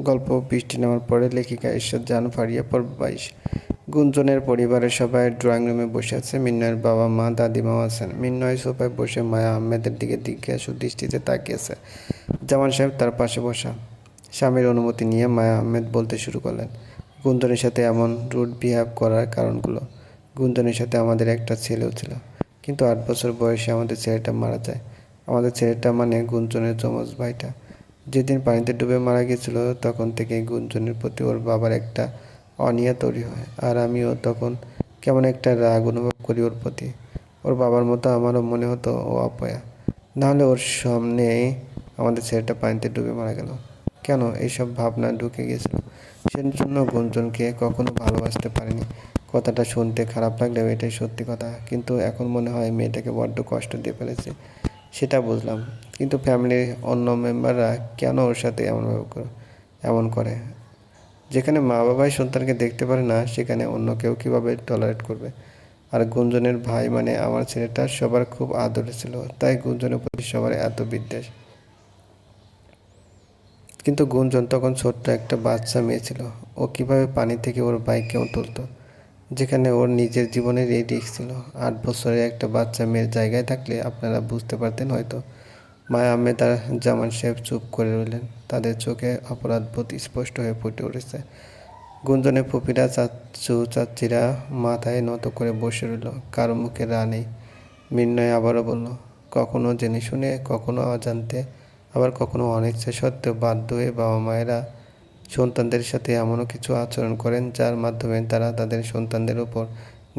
গল্প বৃষ্টি নামার পরে লেখিকা ঈশ্বর জান ফারিয়া পর্ব বাইশ। গুঞ্জনের পরিবারের সবাই ড্রয়িং রুমে বসে আছে। মিন্নয়ের বাবা মা, দাদিমাও আছেন। মিন্নয় সোফায় বসে মায়া আহমেদের দিকে জিজ্ঞাসু দৃষ্টিতে তাকিয়েছে। জামান সাহেব তার পাশে বসা। স্বামীর অনুমতি নিয়ে মায়া আহমেদ বলতে শুরু করলেন, গুঞ্জনের সাথে এমন রুট বিহেভ করার কারণগুলো? গুঞ্জনের সাথে আমাদের একটা ছেলেও ছিল। কিন্তু আট বছর বয়সে আমাদের ছেলেটা মারা যায়। আমাদের ছেলেটা মানে গুঞ্জনের যমজ ভাইটা। যেদিন পানিতে ডুবে মারা গিয়েছিল তখন থেকে গুঞ্জনের প্রতি ওর বাবার একটা অনিয়া তৈরি হয়। আর আমিও তখন কেমন একটা রাগ অনুভব করি ওর প্রতি। ওর বাবার মতো আমারও মনে হতো ও অপয়া। নাহলে ওর সামনে আমাদের ছেলেটা পানিতে ডুবে মারা গেল। কেন এইসব ভাবনা ঢুকে গিয়েছিল সেজন্য গুঞ্জনকে কখনো ভালোবাসতে পারিনি। কথাটা শুনতে খারাপ লাগলেও এটাই সত্যি কথা। কিন্তু এখন মনে হয় মেয়েটাকে বড্ড কষ্ট দিয়ে ফেলেছে। সেটা বুঝলাম। কিন্তু ফ্যামিলির অন্য মেম্বাররা কেন ওর সাথে করে- এমন করে? যেখানে মা বাবাই সন্তানকে দেখতে পারে না, সেখানে অন্য কেউ কীভাবে টলারেট করবে? আর গুঞ্জনের ভাই মানে আমার ছেলেটা সবার খুব আদরে ছিল, তাই গুঞ্জনের প্রতি সবার এত বিদ্বেষ। কিন্তু গুঞ্জন তখন ছোট্ট একটা বাচ্চা মেয়ে ছিল, ও কীভাবে পানি থেকে ওর বাইকেও তুলতো? যেখানে ওর নিজের জীবনের এই রিস্ক ছিল। আট বছরে একটা বাচ্চা মেয়ের জায়গায় থাকলে আপনারা বুঝতে পারতেন হয়তো। মায়া আহমেদ আর জামান সাহেব চুপ করে রইলেন। তাদের চোখে অপরাধবোধ স্পষ্ট হয়ে ফুটে উঠেছে। গুঞ্জনের ফুপিরা চাচু, চাচিরা মাথায় নত করে বসে রইল। কারও মুখে রা নেই। মিন্নয় আবারও বলল, কখনো জেনে শুনে, কখনো অজান্তে, আবার কখনো অনিচ্ছা সত্ত্বেও বাধ্য হয়ে বাবা মায়েরা সন্তানদের সাথে এমনও কিছু আচরণ করেন যার মাধ্যমে তারা তাদের সন্তানদের উপর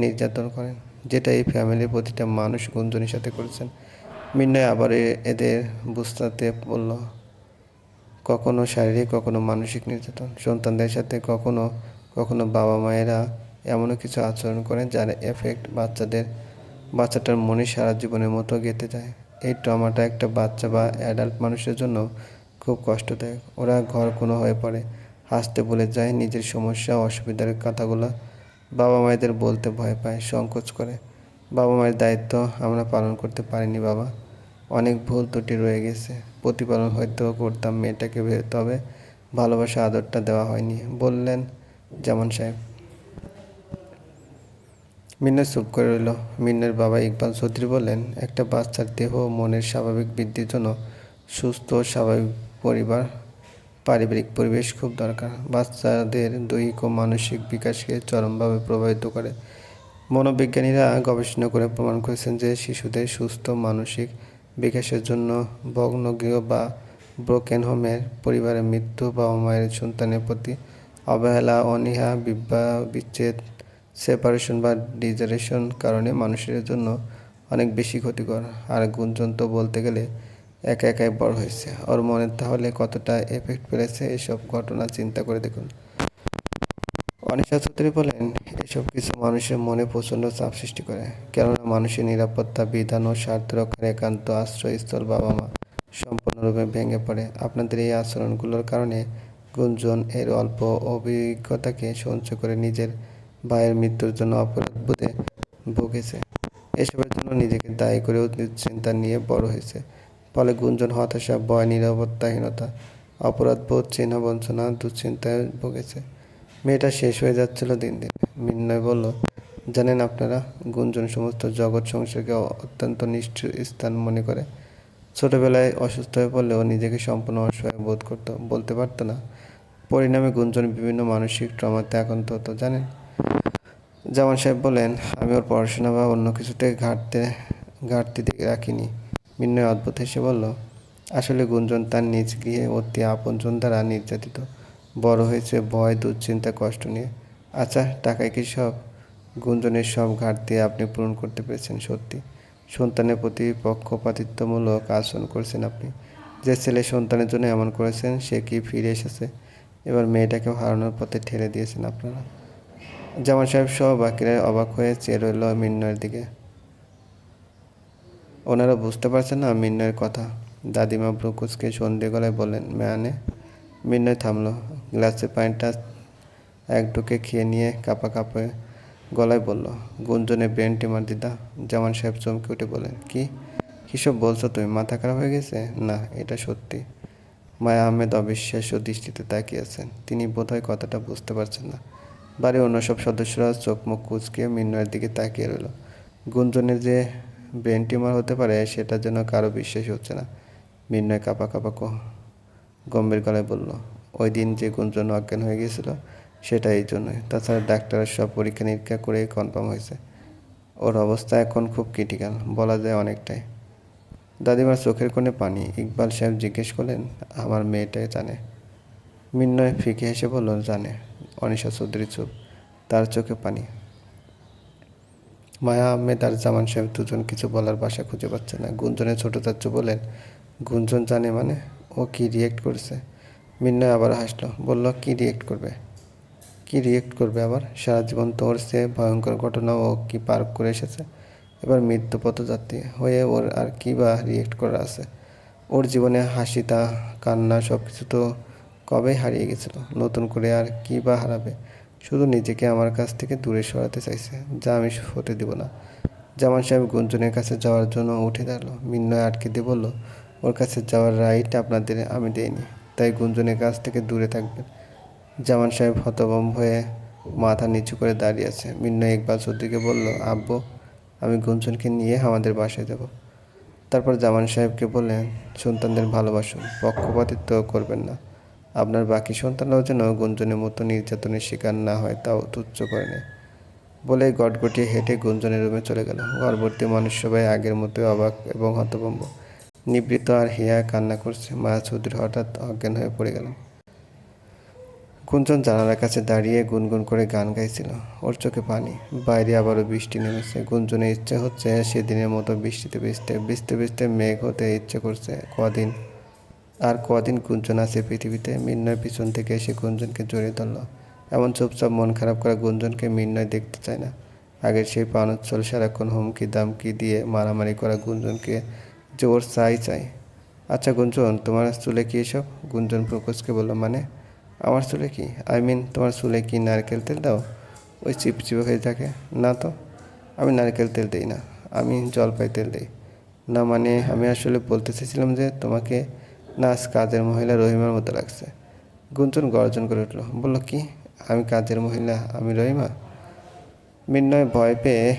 নির্যাতন করেন, যেটা এই ফ্যামিলির প্রতিটা মানুষ গুঞ্জনের সাথে করেছেন। মিন্নয় আবার এদের বুঝতে বলল, কখনো শারীরিক, কখনো মানসিক নির্যাতন। সন্তানদের সাথে কখনো কখনো বাবা মায়েরা এমনও কিছু আচরণ করেন যার এফেক্ট বাচ্চাদের, বাচ্চাটার মনে সারা জীবনের মতো গেঁথে যায়। এই ট্রমাটা একটা বাচ্চা বা অ্যাডাল্ট মানুষের জন্য খুব কষ্টদায়ক। ওরা ঘর কোনো হয়ে পড়ে। হাসতে বলে যায়, নিজের সমস্যা, অসুবিধার কথাগুলো বাবা মায়েদের বলতে ভয় পায়, সংকোচ করে। বাবা মায়ের দায়িত্ব আমরা পালন করতে পারিনি বাবা। অনেক ভুল ত্রুটি রয়ে গেছে। প্রতিপালন হয়তো করতাম মেয়েটাকে তবে ভালোবাসা, আদরটা দেওয়া হয়নি, বললেন জামান সাহেব। মিন্না চুপ করে রইল। মিন্নার বাবা ইকবাল চৌধুরী বললেন, একটা বাচ্চার দেহ, মনের স্বাভাবিক বৃদ্ধির জন্য সুস্থ স্বাভাবিক পরিবার পারিবারিক পরিবেশ খুব দরকার। বাচ্চাদের দৈহিক ও মানসিক বিকাশকে চরমভাবে প্রভাবিত করে। মনোবিজ্ঞানীরা গবেষণা করে প্রমাণ করেছেন যে শিশুদের সুস্থ মানসিক বিকাশের জন্য ভগ্নগৃহ বা ব্রোকেন হোমের পরিবারের মৃত্যু বাবা মায়ের সন্তানের প্রতি অবহেলা, অনীহা, বিবাহ বিচ্ছেদ, সেপারেশন বা ডিজারেশন কারণে মানুষের জন্য অনেক বেশি ক্ষতিকর। আর গুঞ্জন তো বলতে গেলে একা একাই বড় হয়েছে। ওর মনে তাহলে কতটা এফেক্ট ফেলেছে এসব ঘটনা চিন্তা করে দেখুন। অনিশা চৌধুরী বলেন, এসব কিছু মানুষের মনে প্রচণ্ড চাপ সৃষ্টি করে। কেননা মানুষের নিরাপত্তা, বিধান ও স্বার্থ রক্ষার একান্ত আশ্রয়স্থল বাবা মা সম্পূর্ণরূপে ভেঙে পড়ে। আপনাদের এই আচরণগুলোর কারণে গুঞ্জন, এর অল্প অভিজ্ঞতাকে সঞ্চয় করে নিজের ভাইয়ের মৃত্যুর জন্য অপরাধবোধে ভুগেছে। এসবের জন্য নিজেকে দায়ী করেও চিন্তা নিয়ে বড় হয়েছে। ফলে গুঞ্জন, হতাশা, ভয় নিরাপত্তাহীনতা অপরাধবোধ চিহ্ন বঞ্চনা, দুশ্চিন্তায় ভুগেছে। মেয়েটা শেষ হয়ে যাচ্ছিল দিন দিন। মিন্নয় বলল, জানেন আপনারা, গুঞ্জন সমস্ত জগৎ সংসারকে অত্যন্ত নিষ্ঠুর স্থান মনে করে। ছোটবেলায় অসুস্থ হয়ে পড়লেও নিজেকে সম্পূর্ণ অসহায় বোধ করতো, বলতে পারতো না। পরিণামে গুঞ্জন বিভিন্ন মানসিক ট্রমাতে আক্রান্ত হতো জানেন? জামান সাহেব বলেন আমি ওর পড়াশোনা বা অন্য কিছুতে ঘাটতে, ঘাটতি রাখিনি। মিন্নয় অদ্ভুত হেসে বলল, আসলে গুঞ্জন তার নিজ গৃহে অতি আপনজন দ্বারা নির্যাতিত। বড় হয়েছে ভয়, দুশ্চিন্তা, কষ্ট নিয়ে। আচ্ছা টাকায় কি সব? গুঞ্জনের সব ঘাটতি আপনি পূরণ করতে পেরেছেন, সত্যি। সন্তানের প্রতি পক্ষপাতিত্বমূলক আচরণ করেছেন আপনি। যে ছেলে সন্তানের জন্য এমন করেছেন, সে কি ফিরে এসেছে? এবার মেয়েটাকেও হারানোর পথে ঠেলে দিয়েছেন আপনারা। জামান সাহেব সহ বাকিরা অবাক হয়ে চেয়ে রইল মিন্নয়ের দিকে। ওনারা বুঝতে পারছেন না মিন্নয়ের কথা। দাদিমা ব্রুকুসকে সন্ধে গলায় বললেন, ম্যানে, মিন্নয় থামলো। গ্লাসে পানিটা এক ঢুকে খেয়ে নিয়ে কাপা কাপে গলায় বলল, গুঞ্জনে ব্রেন টিমার দিদা। জামান সাহেব চমকে উঠে বলেন কি? কিসব বলছো তুমি? মাথা খারাপ হয়ে গেছে? না, এটা সত্যি। মায়া আহমেদ অবিশ্বাস্য দৃষ্টিতে তাকিয়ে আছেন। তিনি বোধহয় কথাটা বুঝতে পারছেন না। বাড়ির অন্য সব সদস্যরা চোখ মুখ কুচকে মিন্নয়ের দিকে তাকিয়ে রইল। গুঞ্জনের যে ব্রেন টিউমার হতে পারে, সেটার জন্য কারও বিশ্বাস হচ্ছে না। মিন্নয় কাপা কাপা গম্ভীর গলায় বলল, ওই দিন যে গুঞ্জন অজ্ঞান হয়ে গিয়েছিল সেটা এই জন্যই। তাছাড়া ডাক্তারের সব পরীক্ষা নিরীক্ষা করে কনফার্ম হয়েছে। ওর অবস্থা এখন খুব ক্রিটিক্যাল বলা যায় অনেকটাই। দাদিমার চোখের কোণে পানি, ইকবাল সাহেব জিজ্ঞেস করলেন, আমার মেয়েটাই জানে? মিন্নয় ফিকে হেসে বলল, জানে। অনিশা চৌধুরী চুপ, তার চোখে পানি। মায়া আহমেদ আর জামান সাহেব দুজন কিছু বলার বাসা খুঁজে পাচ্ছে না। গুঞ্জনের ছোট চাচ্চু বলেন গুঞ্জন জানে মানে? ও কি রিয়েক্ট করেছে? মিন্নয় আবার হাসলো, বলল, কি রিয়েক্ট করবে? কি রিয়েক্ট করবে আবার? সারা জীবন তোর সে ভয়ঙ্কর ঘটনা ও কি পার করে এসেছে? এবার মৃত্যু পথযাত্রী হয়ে ওর আর কি বা রিয়েক্ট করা আছে? ওর জীবনে হাসিতা কান্না সব কিছু তো কবেই হারিয়ে গেছিল? নতুন করে আর কি বা হারাবে? শুধু নিজেকে আমার কাছ থেকে দূরে সরাতে চাইছে, যা আমি হতে দিব না। জামান সাহেব গুঞ্জনের কাছে যাওয়ার জন্য উঠে দাঁড়াল। মিন্নয় আটকে দিয়ে বলল, ওর কাছে যাওয়ার রাইট আপনাদের আমি দেইনি, তাই গুঞ্জনের কাছ থেকে দূরে থাকবেন। জামান সাহেব হতভম্ব হয়ে মাথা নিচু করে দাঁড়িয়ে আছে। মিন্নয় ইকবাল চৌধুরীকে বলল, আব্বু, আমি গুঞ্জনকে নিয়ে আমাদের বাসায় যাব। তারপর জামান সাহেবকে বললেন, সন্তানদের ভালোবাসুন পক্ষপাতিত্ব করবেন না। আপনার বাকি সন্তানরাও যেন গুঞ্জনের মতো নির্যাতনের শিকার না হয়, তাও তুচ্ছ করে নেয় বলে গটগটিয়ে হেঁটে গুঞ্জনের রুমে চলে গেল। ঘরভর্তি মানুষ সবাই আগের মতোই অবাক এবং হতভম্ব। নিবৃত্ত আর হিয়া কান্না করছে। মা চৌধুরী হঠাৎ অজ্ঞান হয়ে পড়ে গেলেন। গুঞ্জন জানালার কাছে দাঁড়িয়ে গুনগুন করে গান গাইছিল। ওর চোখে পানি। বাইরে আবারও বৃষ্টি নেমেছে। গুঞ্জনের ইচ্ছে হচ্ছে সেদিনের মতো বৃষ্টিতে ভিজতে ভিজতে ভিজতে মেঘ হতে ইচ্ছে করছে। কদিন আর কদিন গুঞ্জন আছে পৃথিবীতে। মিন্নয় পিছন থেকে এসে গুঞ্জনকে জড়িয়ে ধরল। এমন চুপচাপ মন খারাপ করা গুঞ্জনকে মিন্নয় দেখতে চায় না। আগের সেই পানোচ্ছল সারাক্ষণ হুমকি দামকি দিয়ে মারামারি করা গুঞ্জনকে জোর চাই চাই আচ্ছা গুঞ্জন, তোমার চুলে কি এসব? গুঞ্জন প্রকোচকে বলল মানে? আমার চুলে কি? আই মিন তোমার চুলে কি নারকেল তেল দাও? ওই চিপচিপে হয়ে থাকে। না তো, আমি নারকেল তেল দিই না, আমি জলপাই তেল দিই। না মানে আমি আসলে বলতে চেয়েছিলাম যে তোমাকে না আজ কাজের মহিলা রহিমার মতো লাগছে। গুঞ্জন গর্জন করে উঠল, বলল, কি? আমি কাজের মহিলা? আমি রহিমা? মিন্নয় ভয় পেয়ে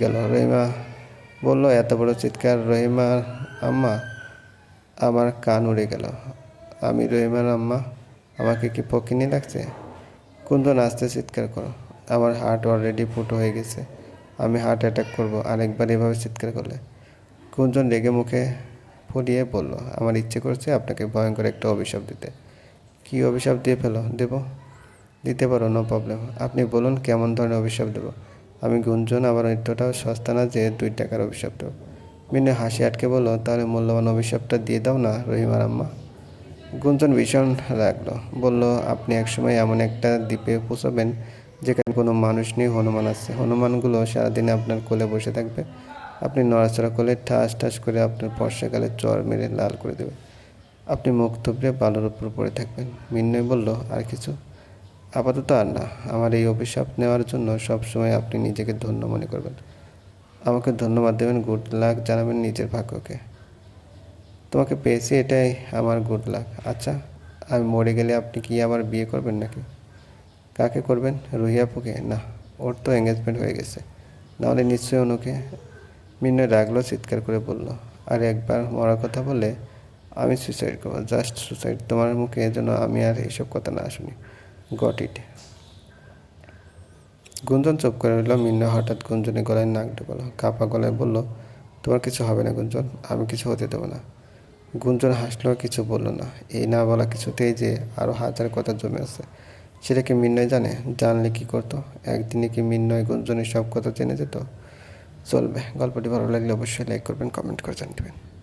গেল। রহিমা বলল, এত বড় চিৎকার রহিমার আম্মা, আমার কান উড়ে গেল। আমি রহিমার আম্মা, আমাকে কি পকিনি লাগছে? কুন্দন আস্তে চিৎকার করো আমার হার্ট অলরেডি ফুটো হয়ে গেছে, আমি হার্ট অ্যাটাক করব। আরেকবার এভাবে চিৎকার করলে। কুঞ্জন রেগে মুখে ফুলিয়ে বলল, আমার ইচ্ছে করছে আপনাকে ভয়ঙ্কর একটা অভিশাপ দিতে। কী অভিশাপ দিয়ে ফেলো? দেব। দিতে পারো, নো প্রবলেম। আপনি বলুন কেমন ধরনের অভিশাপ দেবো? আমি গুঞ্জন আবার এতটাও সস্তা না যে দুই টাকার অভিশাপ দেবো। মিনে হাসি আটকে বলল, তাহলে মূল্যবান অভিশাপটা দিয়ে দাও না রহিমার আম্মা? গুঞ্জন ভীষণ লাগল বলল, আপনি একসময় এমন একটা দ্বীপে পৌঁছাবেন যেখানে কোনো মানুষ নেই, হনুমান আছে। হনুমানগুলো সারাদিন আপনার কোলে বসে থাকবে। আপনি নড়াচড়া করলে ঠাস ঠাস করে আপনার বর্ষাকালে চর মেরে লাল করে দেবে। আপনি মুখ থুবড়ে বালুর উপর পড়ে থাকবেন। মিন্নয় বলল, আর কিছু? আপাতত আর না। আমার এই অভিশাপ নেওয়ার জন্য সবসময় আপনি নিজেকে ধন্য মনে করবেন। আমাকে ধন্যবাদ দেবেন, গুড লাক জানাবেন নিজের ভাগ্যকে। তোমাকে পেয়েছি এটাই আমার গুড লাক। আচ্ছা আমি মরে গেলে আপনি কি আবার বিয়ে করবেন নাকি? কাকে করবেন? রুহিয়াপুকে? না, ওর তো এঙ্গেজমেন্ট হয়ে গেছে। নাহলে নিশ্চয়ই অনুকে মিন্নয় রাগলো, চিৎকার করে বলল, আর একবার মরার কথা বলে আমি সুইসাইড করব। জাস্ট সুইসাইড তোমার মুখে যেন আমি আর এইসব কথা না শুনি। গট ইট গুঞ্জন চুপ করে রইল। মিন্না হঠাৎ গুঞ্জনের গলায় নাক ডুবালো। কাপা গলায় বলল, তোমার কিছু হবে না গুঞ্জন, আমি কিছু হতে দেবো না। গুঞ্জন হাসলো, কিছু বলল না। এই না বলা কিছুতেই যে আরও হাজার কথা জমে আছে, সেটা কি মিন্নয় জানে? জানলে কি করতো? একদিনে কি মিন্নয় গুঞ্জনের সব কথা জেনে যেত? চলবে। গল্পটি ভালো লাগলে অবশ্যই লাইক করবেন কমেন্ট করে জানিয়ে দেবেন।